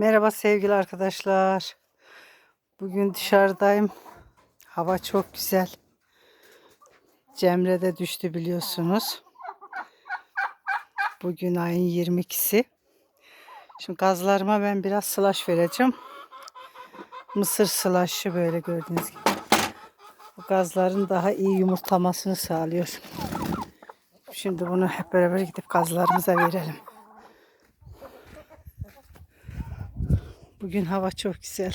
Merhaba sevgili arkadaşlar. Bugün dışarıdayım. Hava çok güzel. Cemre de düştü biliyorsunuz. Bugün ayın 22'si. Şimdi gazlarıma ben biraz slash vereceğim. Mısır slash'ı böyle gördüğünüz gibi. Bu gazların daha iyi yumurtlamasını sağlıyor. Şimdi bunu hep beraber gidip gazlarımıza verelim. Bugün hava çok güzel.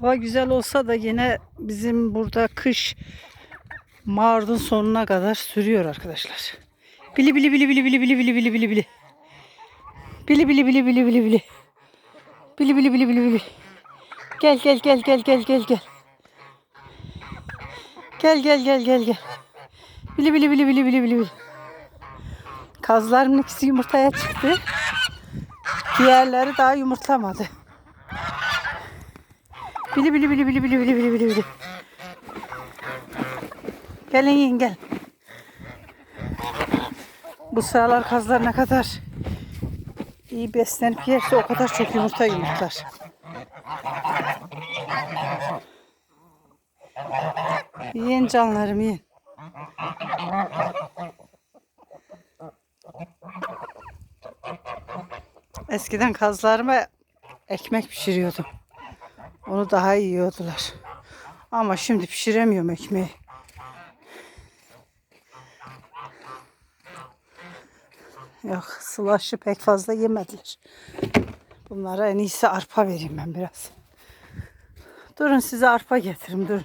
Hava güzel olsa da yine bizim burada kış Mart'ın sonuna kadar sürüyor arkadaşlar. Bili bili bili bili bili bili bili bili bili bili. Bili bili bili bili bili bili. Bili bili bili bili bili. Gel gel gel gel gel gel gel. Gel gel gel gel gel. Bili bili bili bili bili bili bili. Kazlarımın ikisi yumurtaya çıktı. Diğerleri daha yumurtlamadı. Bili bili bili bili bili bili bili bili bili. Gelin yiyin gel. Bu sıralar kazlar ne kadar iyi beslenip yerse o kadar çok yumurta yumurtlar. Yiyin canlarım yiyin. Eskiden kazlarıma ekmek pişiriyordum. Onu daha iyi yiyordular. Ama şimdi pişiremiyorum ekmeği. Yok sulaşı pek fazla yemediler. Bunlara en iyisi arpa vereyim ben biraz. Durun size arpa getiririm durun.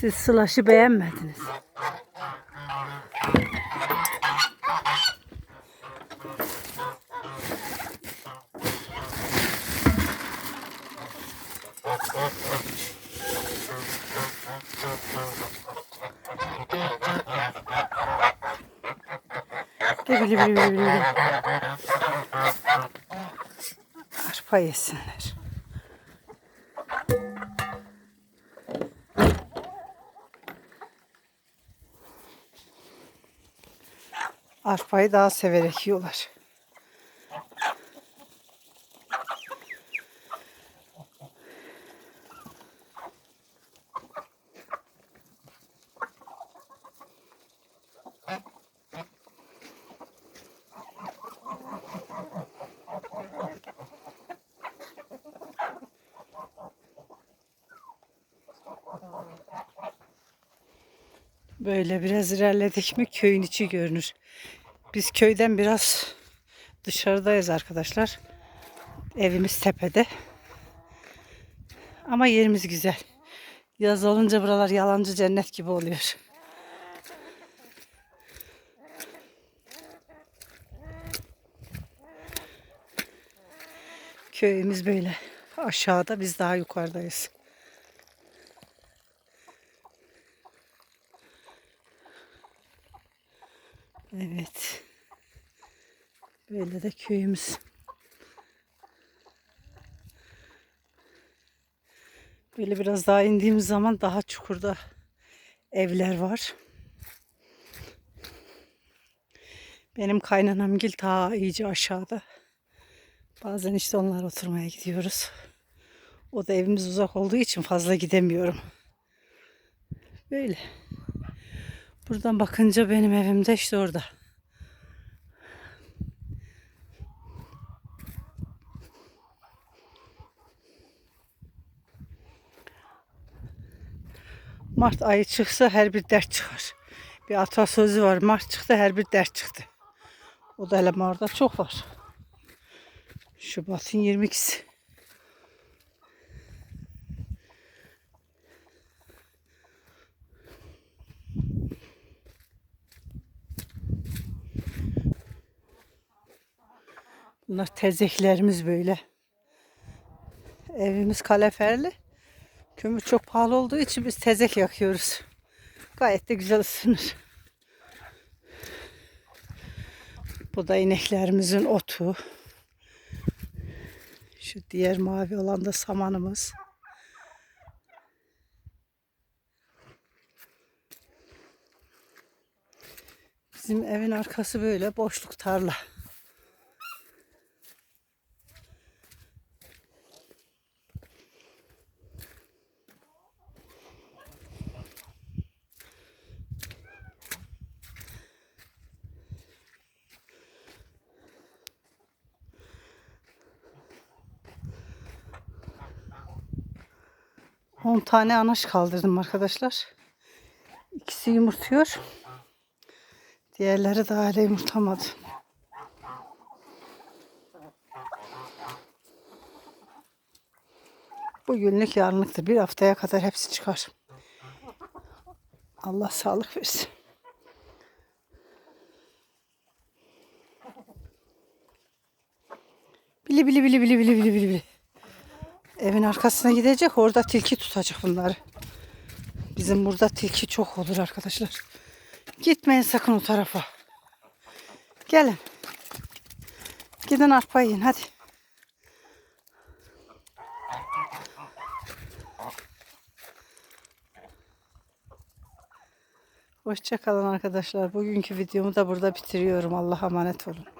Siz sulaşı beğenmediniz. Bili bili bili bili. Arpa yesinler. Arpayı daha severek yiyorlar. Böyle biraz ilerledik mi köyün içi görünür. Biz köyden biraz dışarıdayız arkadaşlar. Evimiz tepede. Ama yerimiz güzel. Yaz olunca buralar yalancı cennet gibi oluyor. Köyümüz böyle. Aşağıda biz daha yukarıdayız. Evet. Böyle de köyümüz. Böyle biraz daha indiğimiz zaman daha çukurda evler var. Benim kaynanamgil ta iyice aşağıda. Bazen işte onlar oturmaya gidiyoruz. O da evimiz uzak olduğu için fazla gidemiyorum. Böyle. Buradan bakınca benim evim de işte orada. Mart ayı çıksa her bir dert çıkar. Bir atasözü var. Mart çıktı her bir dert çıktı. O da hele Mart'ta çok var. Şubat'ın 22'si. Bunlar tezeklerimiz böyle. Evimiz kaleferli. Kömür çok pahalı olduğu için biz tezek yakıyoruz. Gayet de güzel ısınır. Bu da ineklerimizin otu. Şu diğer mavi olan da samanımız. Bizim evin arkası böyle boşluk tarla. On tane anaç kaldırdım arkadaşlar. İkisi yumurtluyor. Diğerleri daha hala yumurtlamadı. Bugünlük yarınlıktır. Bir haftaya kadar hepsi çıkar. Allah sağlık versin. Bili bili bili bili bili bili bili bili. Evin arkasına gidecek. Orada tilki tutacak bunları. Bizim burada tilki çok olur arkadaşlar. Gitmeyin sakın o tarafa. Gelin. Gidin arpa yiyin hadi. Hoşçakalın arkadaşlar. Bugünkü videomu da burada bitiriyorum. Allah'a emanet olun.